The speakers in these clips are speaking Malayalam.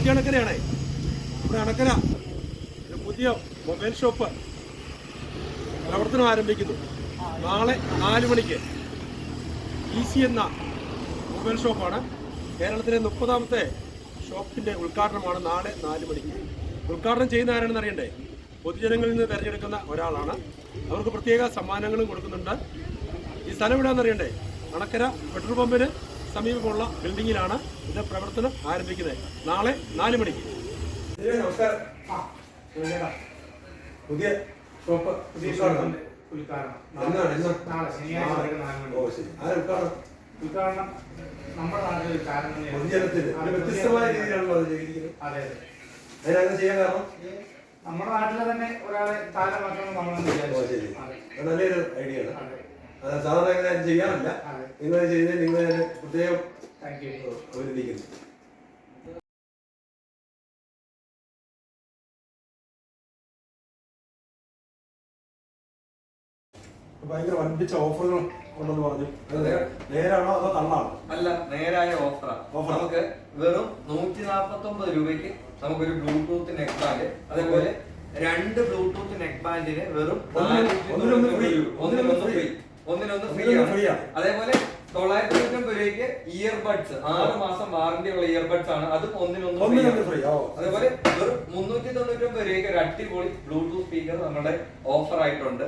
ബാബുജി അണക്കരയാണേ. ഇവിടെ അണക്കര പുതിയ മൊബൈൽ ഷോപ്പ് പ്രവർത്തനം ആരംഭിക്കുന്നു. നാളെ നാല് മണിക്ക് ഇ സി എന്ന മൊബൈൽ ഷോപ്പാണ്. കേരളത്തിലെ മുപ്പതാമത്തെ ഷോപ്പിന്റെ ഉദ്ഘാടനമാണ് നാളെ നാല് മണിക്ക്. ഉദ്ഘാടനം ചെയ്യുന്ന ആരാണെന്ന് അറിയണ്ടേ? പൊതുജനങ്ങളിൽ നിന്ന് തിരഞ്ഞെടുക്കുന്ന ഒരാളാണ്. അവർക്ക് പ്രത്യേക സമ്മാനങ്ങളും കൊടുക്കുന്നുണ്ട്. ഈ സ്ഥലം എവിടെയാണെന്ന് അറിയണ്ടേ? അണക്കര പെട്രോൾ പമ്പിന് സമീപമുള്ള ബിൽഡിങ്ങിലാണ് ഇത് പ്രവർത്തനം ആരംഭിക്കുന്നത്. നാളെ നാല് മണിക്ക്. നമസ്കാരം. പുതിയ ഷോപ്പ് പുതിയ ഉദ്ഘാടനം. നാളെ ശനിയാഴ്ച ഉദ്ഘാടനം? നമ്മുടെ നാട്ടിൽ ഒരു കാരണം തന്നെയാണ്. പൊതുജനത്തിന് അത് ഒരു വ്യത്യസ്തമായ രീതിയിലാണല്ലോ അത് ചെയ്തിരിക്കുന്നത്. അതെ അതെ. അതിനങ്ങനെ ചെയ്യാൻ കാരണം? നമ്മുടെ നാട്ടിലെ തന്നെ ഒരാളെ താരമാക്കണം നമ്മളെന്ന് വിചാരിച്ചു. നല്ലൊരു ഐഡിയ ആണ്. സാധാരണ അങ്ങനെ ചെയ്യാറില്ല. നിങ്ങൾ ചെയ്യുന്നത് നിങ്ങൾ പ്രത്യേകം അഭിനന്ദിക്കുന്നു ഭയങ്കര വൻപിച്ച ഓഫറുകൾ ഉണ്ടെന്ന് പറഞ്ഞു. നേരാണോ അതോ തള്ളാണോ? അല്ല നേരായ ഓഫറാണ് ഓഫർ നമുക്ക് വെറും നൂറ്റി നാൽപ്പത്തി ഒമ്പത് രൂപയ്ക്ക് നമുക്കൊരു ബ്ലൂടൂത്ത് നെക്ക് ബാൻഡ്. അതേപോലെ രണ്ട് ബ്ലൂടൂത്ത് നെക്ക് ബാൻഡിന് വെറും. ഒന്നിനൊന്ന് ഫ്രീ. ഒന്നിനൊന്ന് ഫ്രീ ആണ്. അതേപോലെ തൊള്ളായിരത്തി തൊണ്ണൂറ്റൊമ്പത് രൂപയ്ക്ക് ഇയർബഡ്സ് ആറ് മാസം വാറന്റി ഉള്ള ഇയർബഡ്സ് ആണ്. അത് ഒന്നിനൊന്ന്. ഫ്രീ അതേപോലെ ഒരു മുന്നൂറ്റി തൊണ്ണൂറ്റി ഒമ്പത് രൂപയ്ക്ക് ഒരു അടിപൊളി ബ്ലൂടൂത്ത് സ്പീക്കർ നമ്മുടെ ഓഫർ ആയിട്ടുണ്ട്.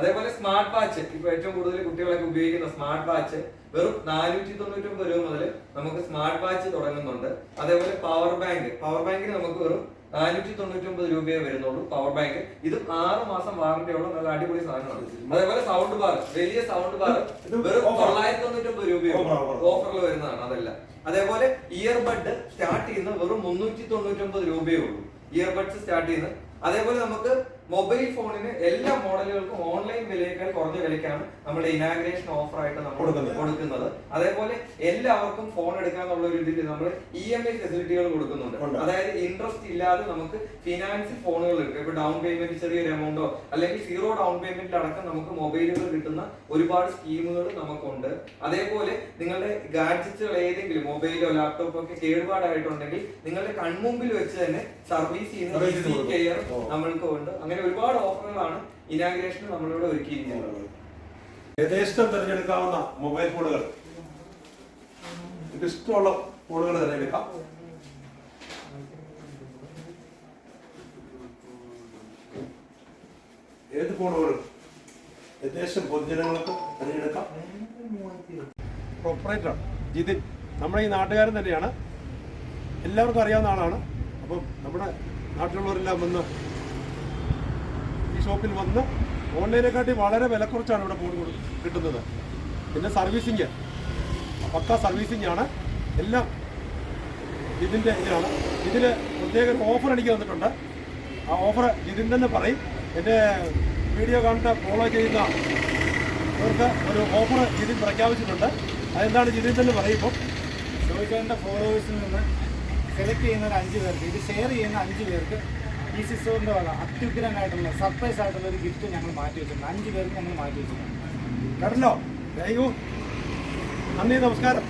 അതേപോലെ സ്മാർട്ട് വാച്ച് ഇപ്പൊ ഏറ്റവും കൂടുതൽ കുട്ടികളൊക്കെ ഉപയോഗിക്കുന്ന സ്മാർട്ട് വാച്ച് വെറും നാനൂറ്റി തൊണ്ണൂറ്റി ഒമ്പത് രൂപ മുതൽ നമുക്ക് സ്മാർട്ട് വാച്ച് തുടങ്ങുന്നുണ്ട്. അതേപോലെ പവർ ബാങ്ക് പവർ ബാങ്കിന് നമുക്ക് വെറും നാനൂറ്റി തൊണ്ണൂറ്റി ഒമ്പത് രൂപയെ വരുന്നുള്ളൂ പവർ ബാങ്ക് ഇത് ആറ് മാസം വാറന്റി ഉള്ള നല്ല അടിപൊളി സാധനമാണ്. അതേപോലെ സൗണ്ട് ബാർ വലിയ സൗണ്ട് ബാർ വെറും. തൊള്ളായിരത്തി തൊണ്ണൂറ്റി ഒമ്പത് രൂപയോ. ഓഫറിൽ വരുന്നതാണ് അതല്ല. അതേപോലെ ഇയർബഡ് സ്റ്റാർട്ട് ചെയ്യുന്ന വെറും മുന്നൂറ്റി തൊണ്ണൂറ്റി ഒമ്പത് രൂപയേ ഉള്ളൂ. ഇയർബഡ്സ് സ്റ്റാർട്ട് ചെയ്യുന്നത്. അതേപോലെ നമുക്ക് മൊബൈൽ ഫോണിന് എല്ലാ മോഡലുകൾക്കും ഓൺലൈൻ വിലയേക്കാൾ കുറഞ്ഞ വിലയ്ക്കാണ് നമ്മുടെ ഇനാഗ്രേഷൻ ഓഫർ ആയിട്ട് നമ്മൾ കൊടുക്കുന്നത്. അതേപോലെ എല്ലാവർക്കും ഫോൺ എടുക്കാന്നുള്ള ഒരു ഇതിൽ നമ്മൾ ഇ എം ഐ ഫെസിലിറ്റികൾ കൊടുക്കുന്നുണ്ട്. അതായത് ഇൻട്രസ്റ്റ് ഇല്ലാതെ നമുക്ക് ഫിനാൻസ് ഫോണുകൾ എടുക്കാം. ഇപ്പൊ ഡൗൺ പേയ്മെന്റ് ചെറിയൊരു എമൗണ്ടോ അല്ലെങ്കിൽ സീറോ ഡൗൺ പേയ്മെന്റ് അടക്കം നമുക്ക് മൊബൈലുകൾ കിട്ടുന്ന ഒരുപാട് സ്കീമുകൾ നമുക്കുണ്ട്. അതേപോലെ നിങ്ങളുടെ ഗാഡ്ജറ്റുകൾ ഏതെങ്കിലും മൊബൈലോ ലാപ്ടോപ്പോ ഒക്കെ കേടുപാടായിട്ടുണ്ടെങ്കിൽ നിങ്ങളുടെ കൺമുമ്പിൽ വെച്ച് തന്നെ സർവീസ് ചെയ്യുന്ന. നമ്മൾക്ക് ഉണ്ട്. അങ്ങനെ ഒരുപാട് ഓഫറുകളാണ് ഇനാഗ്രേഷൻ നമ്മളിവിടെ ഒരുക്കിയിരിക്കുന്നത്. യഥേഷ്ടം തിരഞ്ഞെടുക്കാവുന്ന മൊബൈൽ ഫോണുകൾ. ഇഷ്ടമുള്ള ഫോണുകൾ തിരഞ്ഞെടുക്കാം. ഏത് ഫോണുകളും ഏകദേശം പൊതുജനങ്ങൾക്ക് തിരഞ്ഞെടുക്കാം. പ്രൊപ്പറേറ്റർ ജിതിൻ നമ്മുടെ ഈ നാട്ടുകാരൻ തന്നെയാണ്. എല്ലാവർക്കും അറിയാവുന്ന ആളാണ്. അപ്പം നമ്മുടെ നാട്ടിലുള്ളവരെല്ലാം വന്ന് ഷോപ്പിൽ വന്ന്. ഓൺലൈനെക്കാട്ടി വളരെ വില കുറച്ചാണ് ഇവിടെ ഫോൺ കൊടു- കിട്ടുന്നത്. പിന്നെ സർവീസിങ്. പക്ക സർവീസിങ് ആണ്. എല്ലാം ഇതിന്റെ ഇതിലാണ് ഇതിൽ പ്രത്യേക ഒരു ഓഫർ എനിക്ക് തന്നിട്ടുണ്ട്. ആ ഓഫർ ജിതിൻ തന്നെ പറയും. എന്റെ വീഡിയോ കണ്ട് ഫോളോ ചെയ്യുന്ന ഇവർക്ക് ഒരു ഓഫർ ജിതിൻ പ്രഖ്യാപിച്ചിട്ടുണ്ട്. അതെന്താണ് ജിതിൻ തന്നെ പറയുമ്പോൾ ചോദിക്കേണ്ട ഫോളോവേഴ്സിൽ നിന്ന് സെലക്ട് ചെയ്യുന്ന ഒരു അഞ്ച് പേർക്ക് ഇത് ഷെയർ ചെയ്യുന്ന അഞ്ച് പേർക്ക് ഈ സിസ്റ്ററിന്റെ വക അത്യുഗ്രനായിട്ടുള്ള സർപ്രൈസ് ആയിട്ടുള്ള ഒരു ഗിഫ്റ്റ് ഞങ്ങൾ മാറ്റി വെച്ചിട്ടുണ്ട്. അഞ്ച് പേർക്ക് ഞങ്ങൾ മാറ്റി വെച്ചിട്ടുണ്ട്. കേട്ടല്ലോ? താങ്ക് നന്ദി നമസ്കാരം.